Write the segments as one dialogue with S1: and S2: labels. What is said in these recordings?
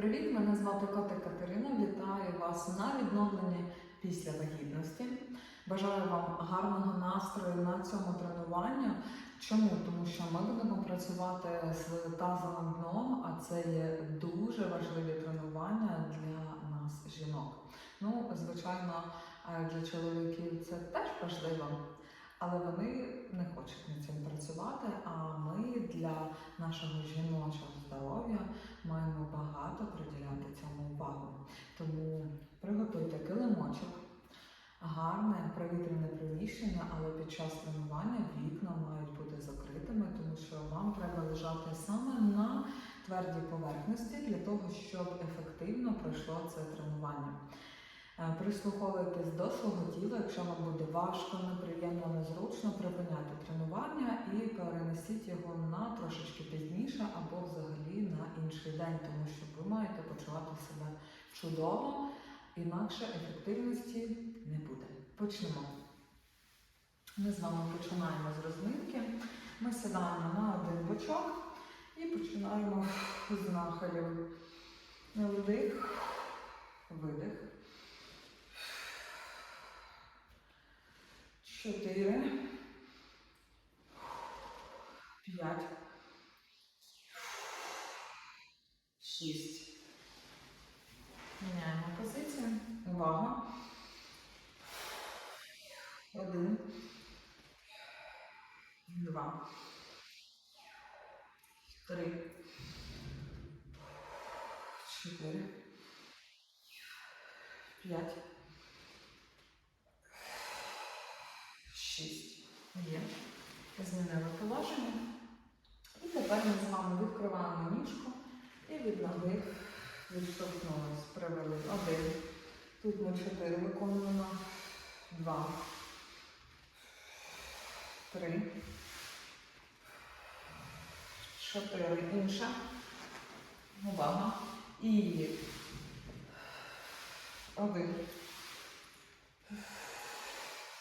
S1: Привіт, мене звати Кота Катерина. Вітаю вас на відновленні після вагітності. Бажаю вам гарного настрою на цьому тренуванні. Чому? Тому що ми будемо працювати з тазовим дном, а це є дуже важливі тренування для нас, жінок. Ну, звичайно, е, для чоловіків це теж важливо, але вони не хочуть над цим працювати. А ми для нашого жіночого здоров'я маємо багато приділяти цьому увагу. Тому приготуйте килимочок, гарне провітряне приміщення, але під час тренування вікна мають бути закритими, тому що вам треба лежати саме на твердій поверхності для того, щоб ефективно пройшло це тренування. Е, Прислуховуйтесь до свого тіла, якщо вам буде важко, неприємно, незручно, припиняйте тренування і перенесіть його на трошечки пізніше або взагалі на інший день, тому що ви маєте почувати себе чудово, інакше ефективності не буде. Почнемо. Ми з вами починаємо з розминки. Ми сідаємо на один бочок і починаємо з нахилів. Вдих, видих. Чотири. П'ять. Шість. Міняємо позицію. Увага. Один. Два. Три. Чотири. П'ять. Шість. Є. Змінили положення. І тепер ми з вами відкриваємо ніжку і від ноги відштовхнулись. Привели. Один. Тут ми чотири виконуємо. Два. Три. Чотири. Інша. Увага. І один.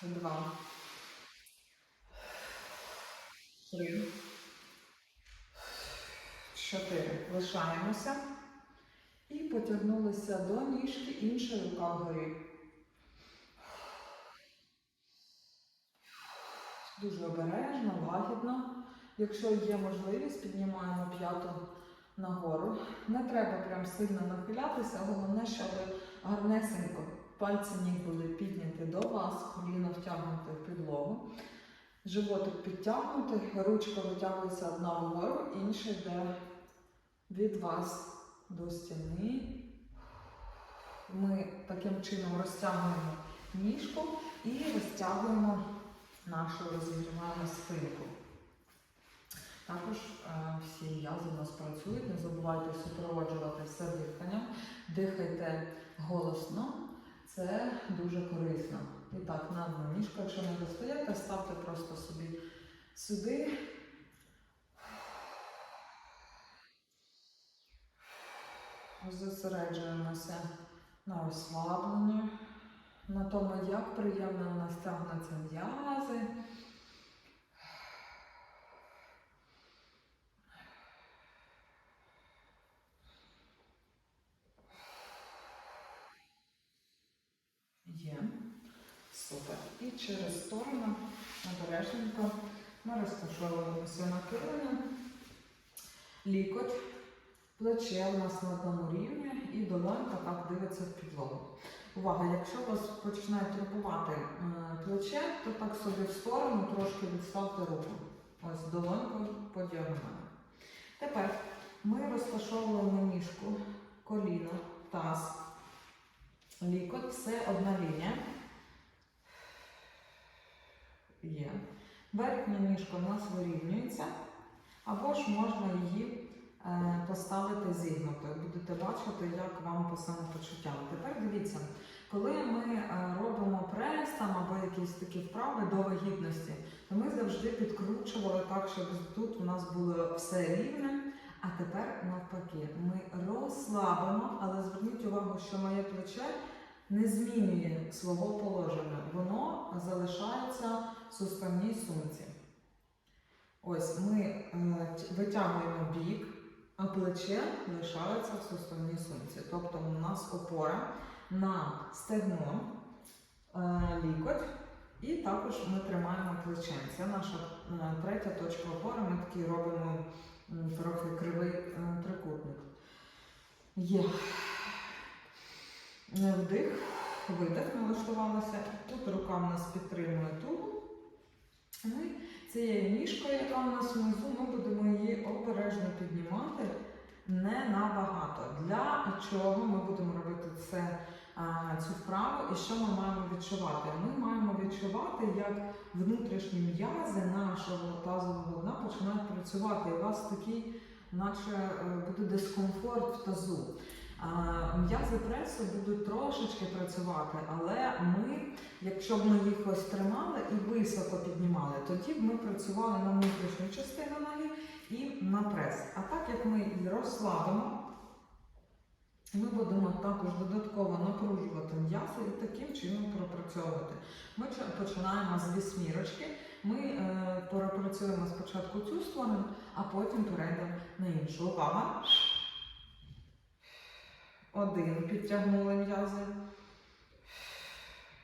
S1: Два. Три. Чотири. Лишаємося. І потягнулися до ніжки, інша рука вгорі. Дуже обережно, лагідно. Якщо є можливість, піднімаємо п'яту нагору. Не треба прям сильно нахилятися, головне, щоб гарнесенько пальці ніг були підняті до вас, коліно втягнути в підлогу. Животик підтягнутий, ручка витягується одна вгору, інша йде від вас до стіни. Ми таким чином розтягуємо ніжку і розтягуємо нашу розігріваємо спинку. Також е, всі м'язи у нас працюють. Не забувайте супроводжувати все диханням. Дихайте голосно, це дуже корисно. І так, на одну ніжку, якщо не достаєте, ставте просто собі сюди. Зосереджуємося на розслабленні, на тому, як приємно у нас тягнуться м'язи. Є. Супер. І через сторону обережненько ми розташовуємося на килимі. Лікоть, плече у нас на одному рівні і долонька так дивиться в підлогу. Увага, якщо вас починає турбувати е, плече, то так собі в сторону трошки відставте руку. Ось долоньку по діагоналі. Тепер ми розташовуємо ніжку, коліно, таз, лікоть, все одна лінія. Є. Верхня ніжка у нас вирівнюється, або ж можна її е, поставити зігнутою. Будете бачити, як вам по самопочуттям. Тепер дивіться, коли ми е, робимо прес там, або якісь такі вправи до вагітності, то ми завжди підкручували так, щоб тут у нас було все рівне. А тепер навпаки, ми розслабимо, але зверніть увагу, що моє плече не змінює свого положення. Воно залишається в суставній сумці. Ось ми е, витягуємо бік, а плече лишається в суставній сумці. Тобто у нас опора на стегно, е, лікоть, і також ми тримаємо плечем. Це наша е, третя точка опори. Ми такий робимо трохи кривий трикутник. Є. Е, Вдих, видих, налаштувалася. Тут рука в нас підтримує тулу. Ми цією ніжкою, яка у нас внизу, ми будемо її обережно піднімати не набагато. Для чого ми будемо робити це, цю вправу і що ми маємо відчувати? Ми маємо відчувати, як внутрішні м'язи нашого тазового дна починають працювати. І у вас такий, наче е, буде дискомфорт в тазу. М'язи пресу будуть трошечки працювати, але ми, якщо б ми їх ось тримали і високо піднімали, тоді б ми працювали на внутрішню частину ноги і на прес. А так як ми її розслабимо, ми будемо також додатково напружувати м'ясо і таким чином пропрацьовувати. Ми починаємо з вісьмірочки. Ми е, пропрацюємо спочатку цю сторону, а потім перейдемо на іншу. Увага! Один. Підтягнули м'язи.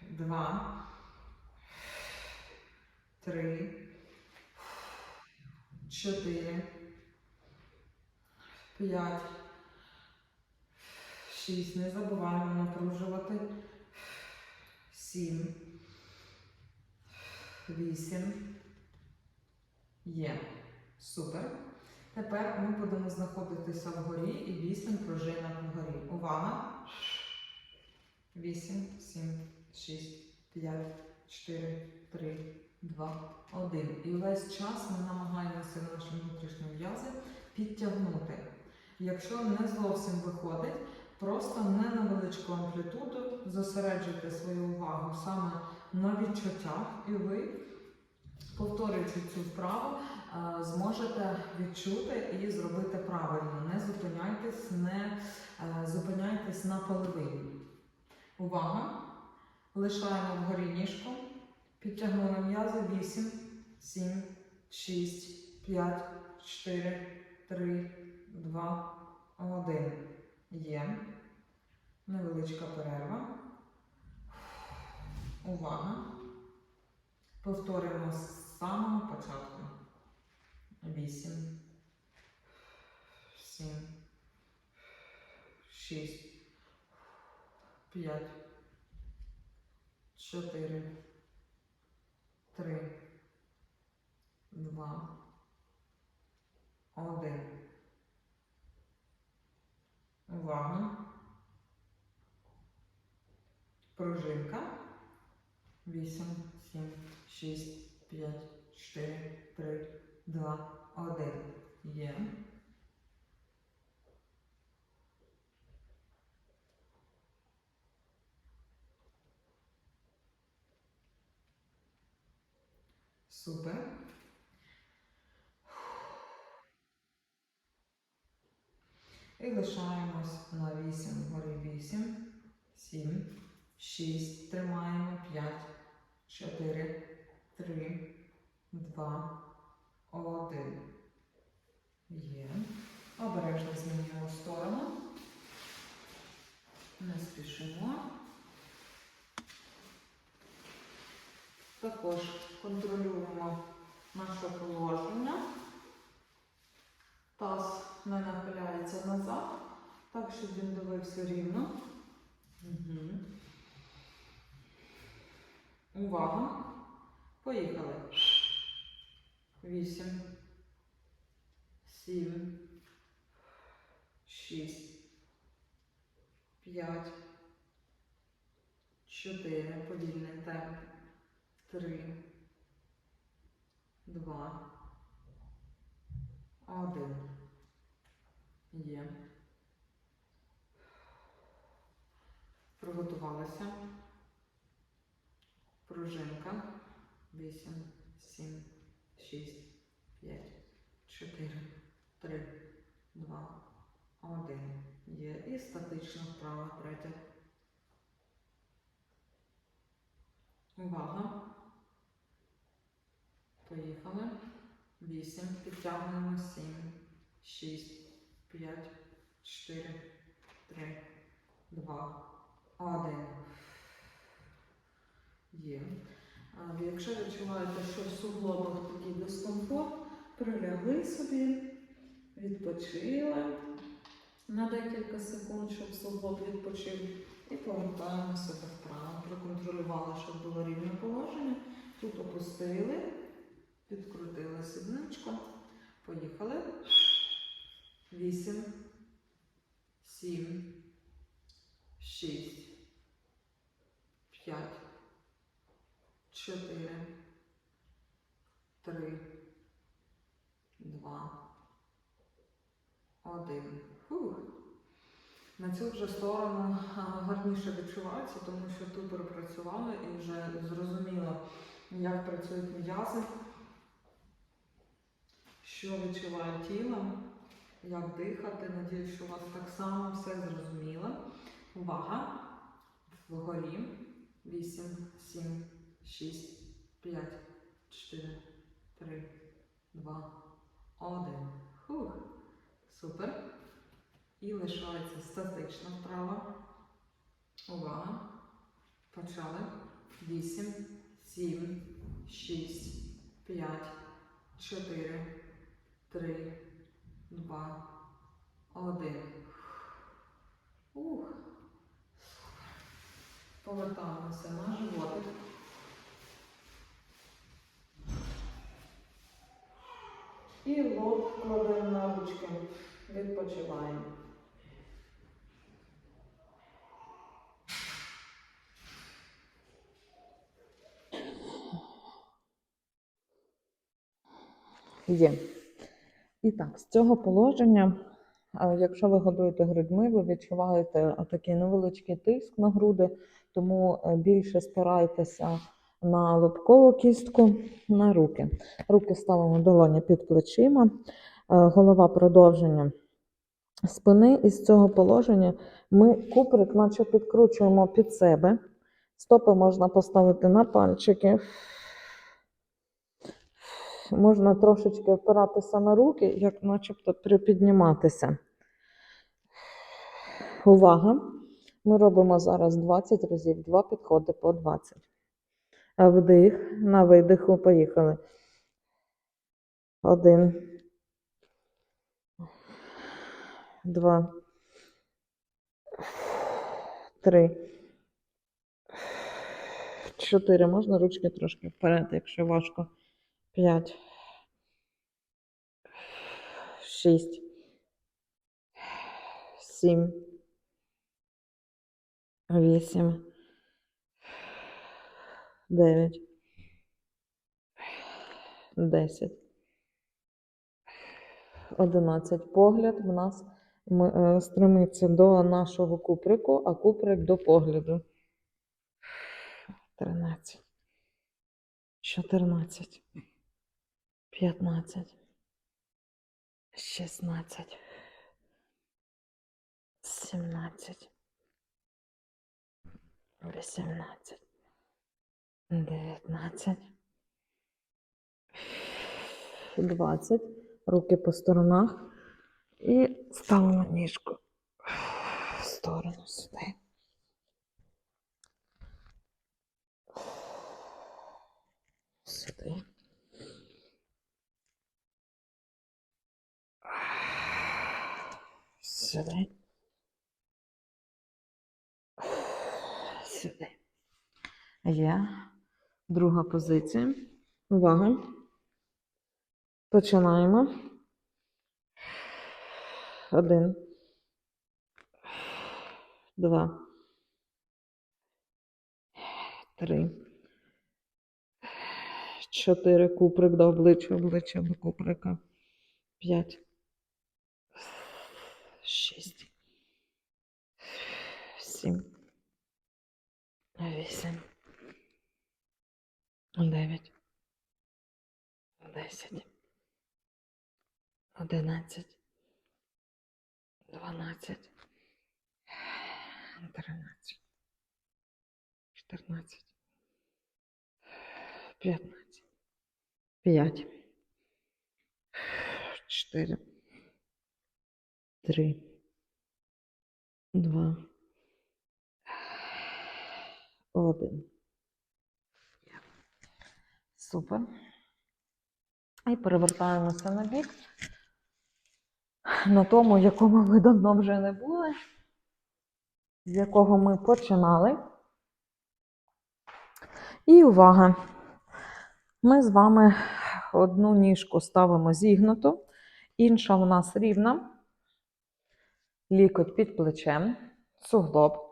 S1: Два. Три. Чотири. П'ять. Шість. Не забуваємо напружувати. Сім. Вісім. Є. Супер. Тепер ми будемо знаходитися вгорі і 8 пружинок вгорі. Увага! 8, 7, 6, 5, 4, 3, 2, 1. І весь час ми намагаємося наші внутрішні м'язи підтягнути. Якщо не зовсім виходить, просто не на величку амплітуду зосереджуйте свою увагу саме на відчуттях, і ви, повторюючи цю вправу, зможете відчути і зробити правильно. Не зупиняйтесь, не е, зупиняйтесь на половині. Увага! Лишаємо вгорі ніжку. Підтягнули м'язи 8, 7, 6, 5, 4, 3, 2, 1. Є. Невеличка перерва. Увага. Повторюємо з самого початку. 8, 7, 6, 5, 4, 3, 2, 1. Увага. Пружинка. 8, 7, 6, 5, 4, 3, 2, 1. Є. Супер. І лишаємось на 8, вгорі 8, 7, 6, тримаємо 5, 4, 3, 2, 1. Є. Обережно змінюємо сторону. Не спішимо. Також контролюємо наше положення. Таз не нахиляється назад, так, щоб він дивився рівно. Угу. Увага. Поїхали. Вісім. Сім. Шість. П'ять. Чотири. Повільний темп. Три. Два. Один. Є. Приготувалися. Пружинка. 8, 7, 6, 5, 4, 3, 2, 1. Є. І статична вправа третя. Увага. Поїхали. 8. Підтягуємо 7, 6, 5, 4, 3, 2, два, один. Є. Якщо відчуваєте, що в суглобах такий дискомфорт, прилягли собі, відпочили на декілька секунд, щоб суглоб відпочив, і повертаємося вправо. Проконтролювали, щоб було рівне положення. Тут опустили, підкрутили сідничку. Поїхали. Вісім, сім, шість, п'ять, чотири, три, два, один. Фух. На цю вже сторону гарніше відчувається, тому що тут пропрацювали і вже зрозуміло, як працюють м'язи, що відчуває тіло, як дихати. Надіюсь, що у вас так само все зрозуміло. Увага! Вгорі. 8, 7, 6, 5, 4, 3, 2, 1. Фух. Супер. І лишається статична вправа. Увага. Почали. 8, 7, 6, 5, 4, 3, 2, 1. Ух. Повертаємося на животик. І лоб кладемо на ручки. Відпочиваємо. Є. І так, з цього положення, е, якщо ви годуєте грудьми, ви відчуваєте такий невеличкий тиск на груди, тому е, більше спирайтеся на лобкову кістку, на руки. Руки ставимо долоні під плечима, е, голова продовження спини. І з цього положення ми куприк наче підкручуємо під себе. Стопи можна поставити на пальчики. Можна трошечки опиратися на руки, як начебто припідніматися. Увага! Ми робимо зараз 20 разів, два підходи по 20. Вдих, на видиху, поїхали. Один. Два. Три. Чотири. Можна ручки трошки вперед, якщо важко. П'ять. Шість. Сім. Вісім. Дев'ять. Десять. Одинадцять. Погляд в нас е, стремиться до нашого куприку, а куприк до погляду. Тринадцять. Чотирнадцять. П'ятнадцять. Шістнадцять. Сімнадцять. Вісімнадцять. Дев'ятнадцять. Двадцять. Руки по сторонах. І ставимо ніжку в сторону сюди. Сюди. Сюди. Сюди. Є. Друга позиція. Увага. Починаємо. Один. Два. Три. Чотири. Куприк до обличчя, обличчя до куприка. П'ять. Шість. Сім. Вісім. Дев'ять. Десять. Одинадцять. Дванадцять. Тринадцять. Чотирнадцять. П'ятнадцять. П'ять. Чотири. Три. Два. Один. Супер. І перевертаємося на бік. На тому, якому ми давно вже не були, з якого ми починали. І увага! Ми з вами одну ніжку ставимо зігнуту, інша у нас рівна. Лікоть під плечем, суглоб.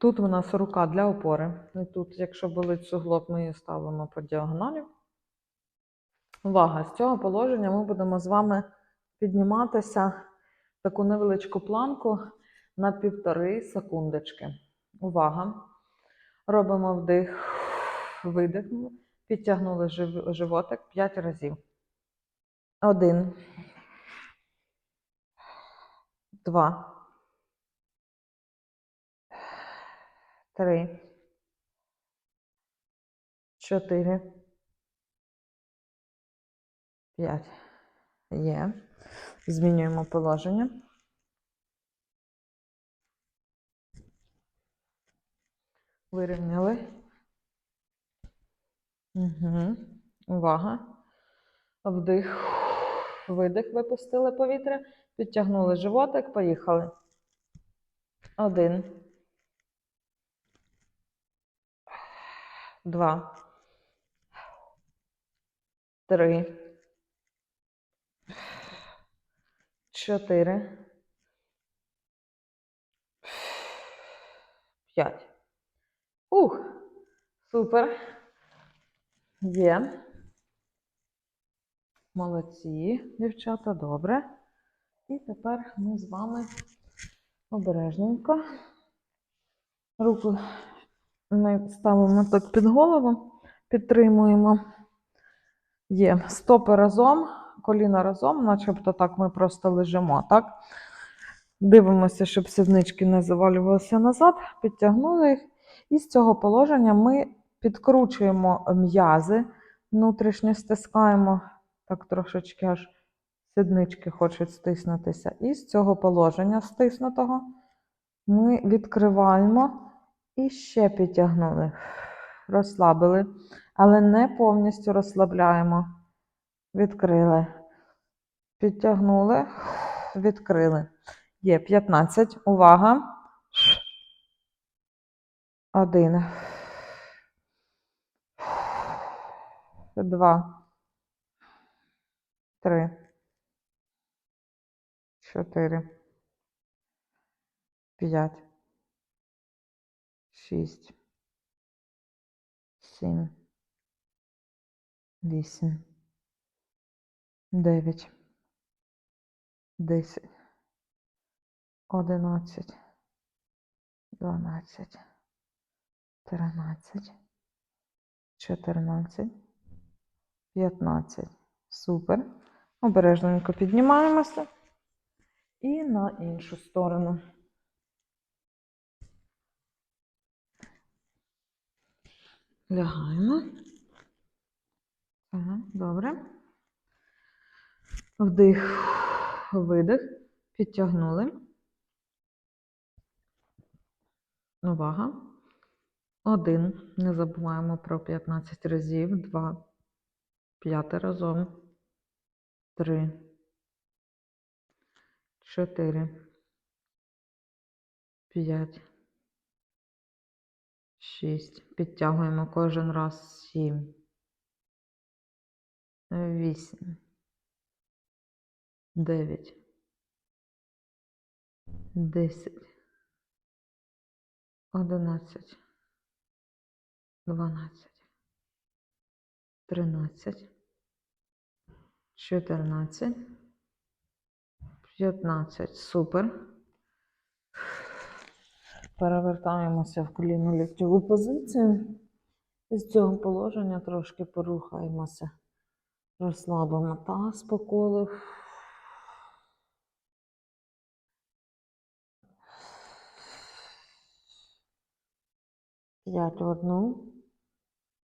S1: Тут у нас рука для опори. І тут, якщо болить суглоб, ми її ставимо по діагоналі. Увага! З цього положення ми будемо з вами підніматися таку невеличку планку на півтори секундочки. Увага! Робимо вдих, видих, підтягнули животик 5 разів. Один. Два. Три. Чотири. П'ять. Є. Змінюємо положення. Вирівняли. Угу. Увага. Вдих. Видих. Випустили повітря. Підтягнули животик. Поїхали. Один. Два. Три. Чотири. П'ять. Ух, супер. Є. Молодці, дівчата, добре. І тепер ми з вами обережненько. Руку ми ставимо так під голову, підтримуємо. Є стопи разом, коліна разом, начебто так ми просто лежимо, так? Дивимося, щоб сіднички не завалювалися назад, підтягнули їх. І з цього положення ми підкручуємо м'язи, внутрішньо стискаємо, так трошечки аж сіднички хочуть стиснутися. І з цього положення стиснутого ми відкриваємо і ще підтягнули. Розслабили, але не повністю розслабляємо. Відкрили. Підтягнули, відкрили. Є 15. Увага. Один. Два. Три. Чотири. П'ять. Шість. Сім. Вісім. Дев'ять. Десять. Одинадцять. Дванадцять. Тринадцять. Чотирнадцять. П'ятнадцять. Супер. Обережненько піднімаємося. І на іншу сторону. Лягаємо. Ага, добре. Вдих, видих. Підтягнули. Увага. Один. Не забуваємо про 15 разів. Два. П'яте разом. Три. Чотири. П'ять. Шість. Підтягуємо кожен раз. Сім. Вісім. Дев'ять. Десять. Одинадцять. Дванадцять. Тринадцять. Чотирнадцять. П'ятнадцять. Супер. Перевертаємося в коліну ліктьову позицію. І з цього положення трошки порухаємося. Розслабимо таз по колу. П'ять в одну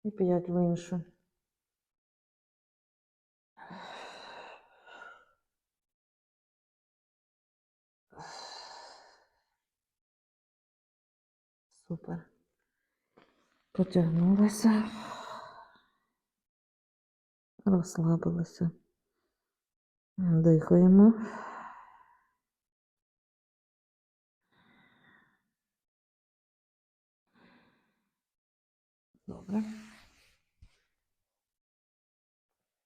S1: і п'ять в іншу. Супер. Потягнулися. Розслабилися. Дихаємо. Добре.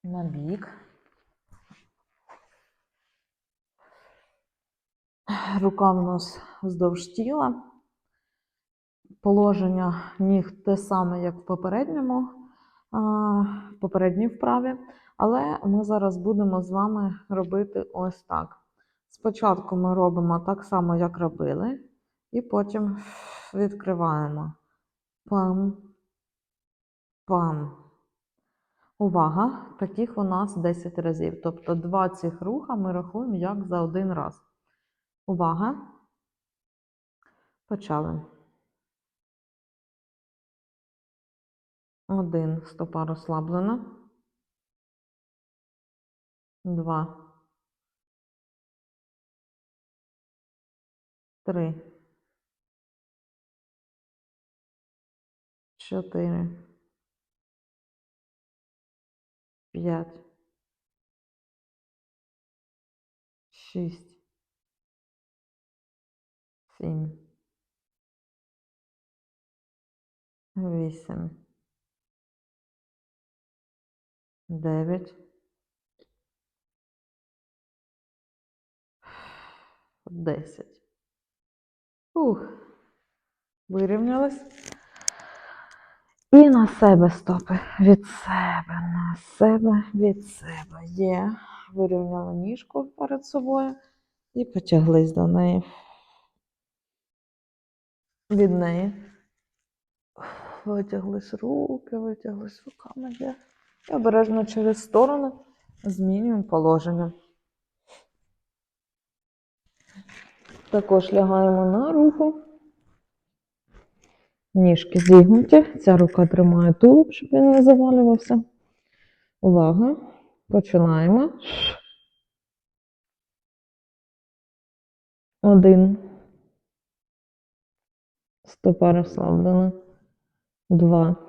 S1: На бік. Рука в нас вздовж тіла. Положення ніг те саме, як в попередньому, попередній вправі. Але ми зараз будемо з вами робити ось так. Спочатку ми робимо так само, як робили, і потім відкриваємо. Пам, пам. Увага! Таких у нас 10 разів. Тобто два цих руха ми рахуємо як за один раз. Увага! Почали. Один. Стопа розслаблена. Два. Три. Чотири. П'ять. Шість. Сім. Вісім. Дев'ять. Десять. Ух. Вирівнялись. І на себе стопи. Від себе, на себе, від себе. Є. Вирівняли ніжку перед собою і потяглись до неї. Від неї. Витяглись руки, витяглись руками. Є. І обережно через сторону змінюємо положення. Також лягаємо на руку. Ніжки зігнуті. Ця рука тримає тулуб, щоб він не завалювався. Увага. Починаємо. Один. Стопа розслаблена. Два.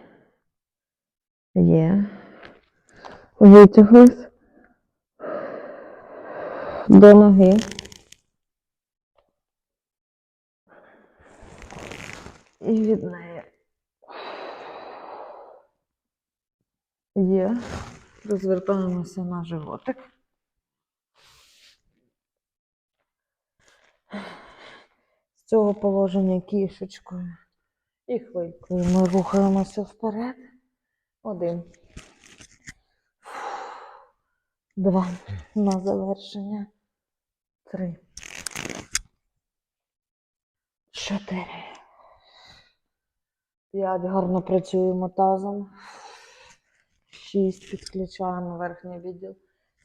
S1: Є. Витяглись до ноги. І від неї. Є. Розвертаємося на животик. З цього положення кішечкою і хвилькою ми рухаємося вперед. Один. Два. На завершення. Три. Чотири. П'ять. Гарно працюємо тазом. Шість. Підключаємо верхній відділ.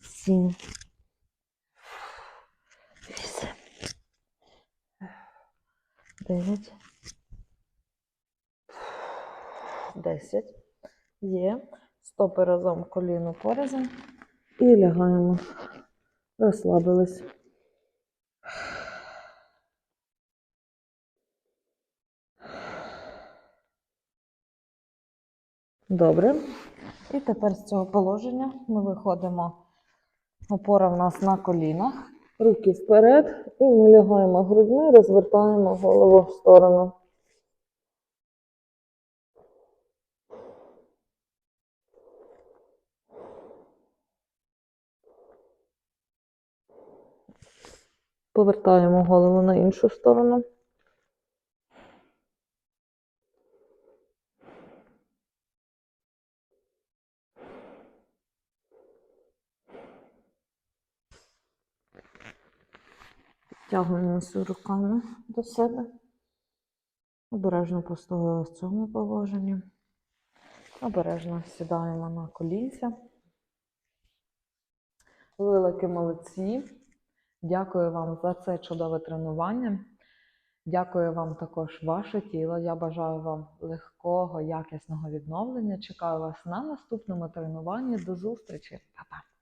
S1: Сім. Вісім. Дев'ять. Десять. Є. Стопи разом коліно порізом. І лягаємо. Розслабились. Добре. І тепер з цього положення ми виходимо. Опора в нас на колінах. Руки вперед. І ми лягаємо грудьми, розвертаємо голову в сторону. Повертаємо голову на іншу сторону.
S2: Тягнемося руками до себе. Обережно постояли в цьому положенні. Обережно сідаємо на колінця. Великі молодці. Дякую вам за це чудове тренування. Дякую вам також ваше тіло. Я бажаю вам легкого, якісного відновлення. Чекаю вас на наступному тренуванні. До зустрічі. Па-па!